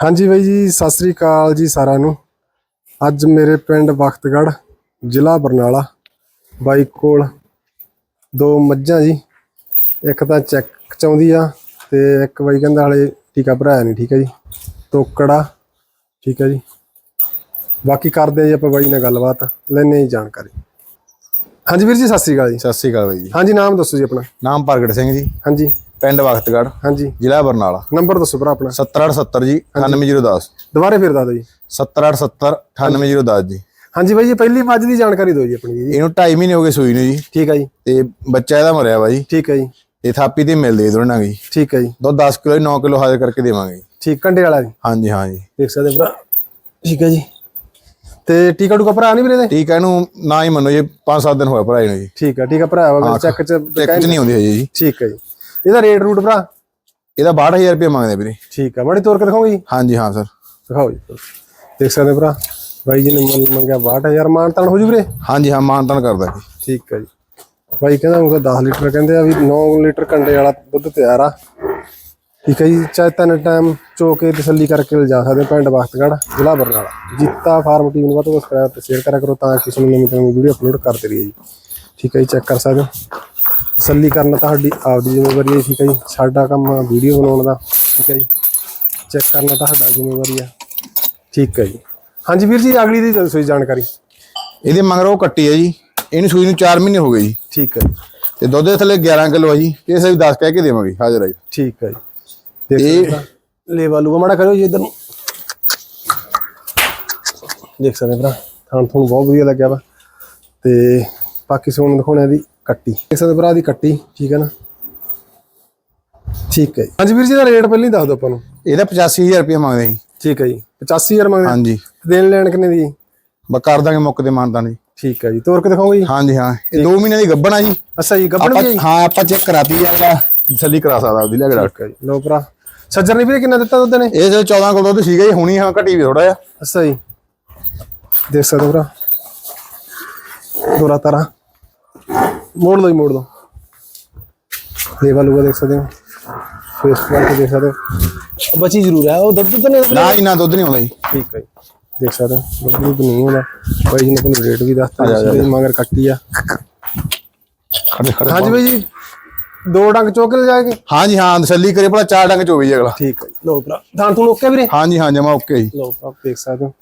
ਹਾਂਜੀ ਬਾਈ ਜੀ ਸਤਿ ਸ੍ਰੀ ਅਕਾਲ ਜੀ ਸਾਰਿਆਂ ਨੂੰ। ਅੱਜ ਮੇਰੇ ਪਿੰਡ ਬਖਤਗੜ੍ਹ ਜ਼ਿਲ੍ਹਾ ਬਰਨਾਲਾ। ਬਾਈ ਕੋਲ ਦੋ ਮੱਝਾਂ ਜੀ। ਇੱਕ ਤਾਂ ਚੈੱਕ ਚਾਉਂਦੀ ਆ ਤੇ ਇੱਕ ਬਾਈ ਕਹਿੰਦਾ ਹਲੇ ਟੀਕਾ ਭਰਾਇਆ ਨਹੀਂ ਠੀਕ ਹੈ ਜੀ। ਤੋਕੜਾ ਠੀਕ ਹੈ ਜੀ। ਬਾਕੀ ਕਰਦੇ ਆ ਜੀ ਆਪਾਂ ਬਾਈ ਨਾਲ ਗੱਲਬਾਤ ਲੈਣੇ ਜੀ ਜਾਣਕਾਰੀ। ਹਾਂਜੀ ਵੀਰ ਜੀ ਸਤਿ ਸ੍ਰੀ ਅਕਾਲ ਜੀ। ਸਤਿ ਸ੍ਰੀ ਅਕਾਲ ਬਾਈ ਜੀ। ਹਾਂਜੀ ਨਾਮ ਦੱਸੋ ਜੀ ਆਪਣਾ। ਨਾਮ ਪ੍ਰਗਟ ਸਿੰਘ ਜੀ। ਹਾਂਜੀ। ਪਿੰਡ ਵਖਤਗੜ੍ਹ ਹਾਂਜੀ। ਜ਼ਿਲ੍ਹਾ ਬਰਨਾਲਾ। ਨੰਬਰ ਦੱਸੋ ਭਰਾ ਆਪਣਾ। 7870 ਜੀ 98010 ਦੁਬਾਰੇ ਫਿਰ ਦੱਸ ਦਿਓ ਜੀ। 7870 98010 ਜੀ। ਹਾਂਜੀ ਬਾਈ ਜੀ ਪਹਿਲੀ ਮੱਝ ਦੀ ਜਾਣਕਾਰੀ ਦਿਓ ਜੀ ਆਪਣੀ ਜੀ। ਇਹਨੂੰ 2.5 ਮਹੀਨੇ ਹੋ ਗਏ ਸੂਈ ਨੂੰ ਜੀ। ਠੀਕ ਹੈ ਜੀ। ਤੇ ਬੱਚਾ ਇਹਦਾ ਮਰਿਆ ਵਾ ਜੀ। ਠੀਕ ਹੈ ਜੀ। ਇਹ ਥਾਪੀ ਤੇ ਮਿਲਦੇ ਦੋਨਾਂ ਨਾਲ ਜੀ। ਠੀਕ ਹੈ ਜੀ। ਦੁੱਧ 10 ਕਿਲੋ 9 ਕਿਲੋ ਹਾਜ਼ਰ ਕਰਕੇ ਦੇਵਾਂਗੇ। ਠੀਕ ਕੰਡੇ ਵਾਲਾ ਜੀ। ਹਾਂਜੀ ਹਾਂ ਜੀ। ਦੇਖ ਸਕਦੇ ਭਰਾ। ਠੀਕ ਹੈ ਜੀ। ਤੇ ਟੀਕਾ ਟੂਕਾ ਭਰਾ ਨਹੀਂ ਵੀਰੇ ਦੇ ਠੀਕ ਹੈ ਇਹਨੂੰ ਨਾ ਹੀ ਮੰਨੋ ਜੀ 5-7 ਦਿਨ ਹੋਇਆ ਭਰਾਈ ਨੂੰ ਜੀ। ਠੀਕ ਹੈ ਠੀਕ ਹੈ ਭਰਾ ਵਾ ਚੈੱਕ ਚ ਚੈੱਕ ਚ ਨਹੀਂ ਆਉਂਦੀ ਹਜੇ ਜੀ। ਠੀਕ ਹੈ ਜੀ। ਇਹਦਾ ਰੇਟ ਰੂਟ ਭਰਾ? ਇਹਦਾ 62000 ਰੁਪਏ ਮੰਗਦੇ ਵੀਰੇ। ਠੀਕ ਹੈ ਮਾੜੀ ਤੋਰ ਕੇ ਦਿਖਾਓਗੇ ਜੀ। ਹਾਂਜੀ ਹਾਂ ਸਰ ਦਿਖਾਓ ਜੀ। ਦੇਖ ਸਕਦੇ ਭਰਾ ਬਾਈ ਜੀ ਨੇ ਮੁੱਲ ਮੰਗਿਆ 62000 ਮਾਨਤਾਨ ਹੋ ਜੂ ਵੀਰੇ? ਹਾਂਜੀ ਹਾਂ ਮਾਨਤਨ ਕਰਦਾ ਜੀ। ਠੀਕ ਹੈ ਜੀ। ਬਾਈ ਕਹਿੰਦਾ ਉਹ ਤਾਂ 10 ਲੀਟਰ ਕਹਿੰਦੇ ਆ ਵੀ 9 ਲੀਟਰ ਕੰਡੇ ਵਾਲਾ ਦੁੱਧ ਤਿਆਰ ਆ। ਠੀਕ ਹੈ ਜੀ ਚਾਹੇ ਤਿੰਨ ਟਾਈਮ ਚੋ ਕੇ ਤਸੱਲੀ ਕਰਕੇ ਲਿਜਾ ਸਕਦੇ ਪਿੰਡ ਬਖਤਗੜ੍ਹ ਜ਼ਿਲ੍ਹਾ ਬਰਨਾਲਾ। ਜੀਤਾ ਫਾਰਮ ਟੀਮ ਨੂੰ ਵੱਧ ਤੋਂ ਵੱਧ ਸਬਸਕ੍ਰਾਈਬ ਤੇ ਸ਼ੇਅਰ ਕਰਿਆ ਕਰੋ ਤਾਂ ਕਿ ਤੁਹਾਨੂੰ ਨਵੀਂ ਨਵੀਂ ਵੀਡੀਓ ਅਪਲੋਡ ਕਰਦੇ ਰਹੀਏ ਜੀ। ਠੀਕ ਹੈ ਜੀ ਚੈੱਕ ਕਰ ਸਕਦੇ ਹੋ। ਤਸੱਲੀ ਕਰਨਾ ਤੁਹਾਡੀ ਆਪਦੀ ਜ਼ਿੰਮੇਵਾਰੀ ਹੈ ਠੀਕ ਹੈ ਜੀ। ਸਾਡਾ ਕੰਮ ਵੀਡੀਓ ਬਣਾਉਣ ਦਾ ਠੀਕ ਹੈ ਜੀ। ਚੈੱਕ ਕਰਨਾ ਤੁਹਾਡਾ ਜ਼ਿੰਮੇਵਾਰੀ ਆ ਠੀਕ ਹੈ ਜੀ। ਹਾਂਜੀ ਵੀਰ ਜੀ ਅਗਲੀ ਦੀ ਦੱਸੋ ਜੀ ਜਾਣਕਾਰੀ। ਇਹਦੇ ਮਗਰ ਉਹ ਕੱਟੀ ਹੈ ਜੀ। ਇਹਨੂੰ ਸੂਈ ਨੂੰ 4 ਮਹੀਨੇ ਹੋ ਗਏ ਜੀ। ਠੀਕ ਹੈ ਤੇ ਦੁੱਧ ਦੇ ਥੱਲੇ 11 ਕਿਲੋ ਹੈ ਜੀ। ਕਿਸੇ ਵੀ 10 ਕਹਿ ਕੇ ਦੇਵਾਂਗੇ ਹਾਜ਼ਰ ਹੈ ਜੀ। ਠੀਕ ਹੈ ਜੀ। ਦੇਖ ਹੋ। ਲੇਵਾ ਲੂਗਾ ਮਾੜਾ ਕਰਿਓ ਜੀ ਇਧਰ ਨੂੰ। ਦੇਖ ਸਕਦੇ ਹੋ ਭਰਾ ਥਾਂ ਤੁਹਾਨੂੰ ਬਹੁਤ ਵਧੀਆ ਲੱਗਿਆ ਵਾ। ਤੇ ਬਾਕੀ ਸੋਨ ਦਿਖਾਉਣਾ ਇਹਦੀ ਕੱਟੀ। ਸਕਦੇ ਹੋ ਭਰਾ ਦੀ ਕੱਟੀ ਠੀਕ ਹੈ ਨਾ? ਠੀਕ ਹੈ ਜੀ। ਹਾਂਜੀ ਵੀਰ ਜੀ ਦਾ ਰੇਟ ਪਹਿਲਾਂ ਹੀ ਦੱਸ ਦਿਓ ਆਪਾਂ ਨੂੰ। ਇਹਦਾ 85000 ਰੁਪਏ ਮੰਗਦੇ ਜੀ। ਠੀਕ ਹੈ ਜੀ। 85000 ਮੰਗਦੇ ਹਾਂਜੀ। ਦੇਣ ਲੈਣ ਕਿੰਨੇ ਦੀ? ਜੀ? ਬਸ ਕਰ ਦਾਂਗੇ ਮੁੱਕ ਤੇ ਮਾਨਤਾ ਜੀ। ਠੀਕ ਹੈ ਜੀ। ਤੋਰ ਕੇ ਦਿਖਾਓਗੇ ਜੀ। ਹਾਂਜੀ ਹਾਂ। ਇਹ 2 ਮਹੀਨੇ ਦੀ ਗੱਭਣ ਆ ਜੀ। ਅੱਛਾ ਜੀ ਗੱਬੜ ਆਪਾਂ ਵੀ ਹੈ ਜੀ? ਹਾਂ ਆਪਾਂ ਚੈੱਕ ਕਰਾਤੀ ਜਾਗਾ ਤਸੱਲੀ ਕਰਾ ਸਕਦਾ ਉਹਦੀ ਲੈ ਕੇ ਡਾਕਟਰ ਠੀਕ ਹੈ ਜੀ। ਲੋ ਭਰਾ। ਸੱਜਰ ਨੇ ਵੀਰੇ ਕਿੰਨਾ ਦਿੱਤਾ ਦੁੱਧ ਨੇ ਇਹ ਜੋ 14 ਕੋਲ ਦੁੱਧ ਸੀਗਾ ਜੀ ਹੁਣੀ ਹਾਂ ਘਟੀ ਵੀ ਥੋੜਾ ਜਿਹਾ। ਅੱਛਾ ਜੀ। ਦੇਖ ਸਕਦੇ ਹੋ ਭਰਾ। ਦੋਰਾ ਤਾਰਾ। ਮੋੜ ਲਓ ਜੀ ਮੋੜ ਲਓ ਲੇਵਾ ਲੂਗਾ ਦੇਖ ਸਕਦੇ ਹੋ। ਫੇਸ ਕਰਕੇ ਦੇਖ ਸਕਦੇ ਹੋ। ਬਚੀ ਜ਼ਰੂਰ ਹੈ। ਉਹ ਦੁੱਧ ਦੁੱਧ ਨੇ ਨਾ ਜੀ ਨਾ ਦੁੱਧ ਨਹੀਂ ਆਉਂਦਾ ਜੀ। ਠੀਕ ਹੈ ਜੀ। ਦੇਖ ਸਕਦੇ ਹੋ। ਦੁੱਧ ਦੁੱਧ ਨਹੀਂ ਹੁੰਦਾ ਬਾਈ ਜੀ ਨੇ ਤੁਹਾਨੂੰ ਰੇਟ ਵੀ ਦੱਸਤਾ। ਜੀ ਮਗਰ ਕੱਟੀ ਆ। ਖੜੇ ਖੜੇ ਹਾਂਜੀ ਬਾਈ ਜੀ ਦੋ ਡੰਗ ਚੋਕ ਲੈ ਜਾਏਗੇ ਹਾਂਜੀ ਹਾਂ ਤਸੱਲੀ ਕਰੇ ਭਲਾ ਚਾਰ ਡੰਗ ਚੋਵੇ ਜੀ ਅਗਲਾ। ਠੀਕ ਹੈ ਜੀ। ਲਓ ਭਰਾ। ਤੁਹਾਨੂੰ ਓਕੇ ਵੀਰੇ। ਹਾਂਜੀ ਹਾਂ ਜਮਾ ਓਕੇ ਜੀ। ਲਓ ਆਪ ਦੇਖ ਸਕਦੇ ਹੋ।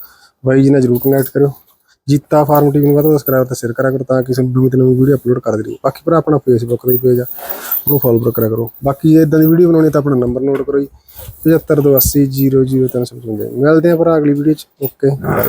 ਬਾਈ ਜੀ ਨਾਲ ਜਰੂਰ ਕਨੈਕਟ ਕਰਿਓ। ਜੀਤਾ ਫਾਰਮ ਟੀਵੀ ਨੂੰ ਵੱਧ ਤੋਂ ਵੱਧ ਸਬਸਕ੍ਰਾਈਬ ਤੇ ਸ਼ੇਅਰ ਕਰਿਆ ਕਰੋ ਤਾਂ ਕਿ ਤੁਹਾਨੂੰ ਨਵੀਂ ਤੋਂ ਨਵੀਂ ਵੀਡੀਓ ਅਪਲੋਡ ਕਰਦੇ ਰਹੀਏ। ਬਾਕੀ ਭਰਾ, ਆਪਣਾ ਫੇਸਬੁੱਕ ਤੇ ਪੇਜ ਆ, ਉਹਨੂੰ ਫੋਲੋ ਕਰਿਆ ਕਰੋ। ਬਾਕੀ ਜੇ ਇਦਾਂ ਦੀ ਵੀਡੀਓ ਬਣਾਉਣੀ ਤਾਂ ਆਪਣਾ ਨੰਬਰ ਨੋਟ ਕਰੋ ਜੀ 7528000355 ਮਿਲਦੇ ਆ ਭਰਾ ਅਗਲੀ ਵੀਡੀਓ ਚ। Okay bye